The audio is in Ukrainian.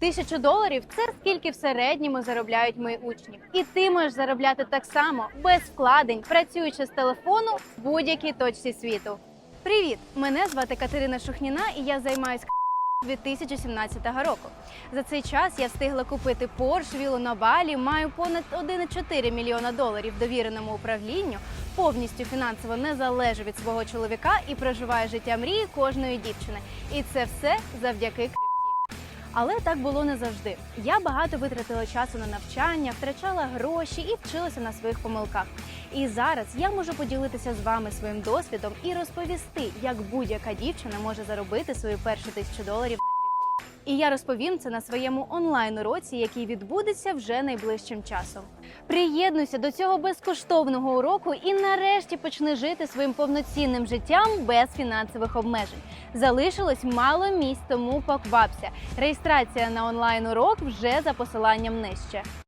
Тисячу доларів це скільки в середньому заробляють мої учні. І ти можеш заробляти так само без вкладень, працюючи з телефону в будь-якій точці світу. Привіт! Мене звати Катерина Шухніна, і я займаюся 2017 року. За цей час я встигла купити Porsche, вілу на Балі, маю понад 1,4 мільйона доларів довіреному управлінню, повністю фінансово не залежу від свого чоловіка і проживаю життя мрії кожної дівчини. І це все завдяки крипті. Але так було не завжди. Я багато витратила часу на навчання, втрачала гроші і вчилася на своїх помилках. І зараз я можу поділитися з вами своїм досвідом і розповісти, як будь-яка дівчина може заробити свою першу тисячу доларів. І я розповім це на своєму онлайн уроці, який відбудеться вже найближчим часом. Приєднуйся до цього безкоштовного уроку і нарешті почни жити своїм повноцінним життям без фінансових обмежень. Залишилось мало місць, тому поквапся. Реєстрація на онлайн урок вже за посиланням нижче.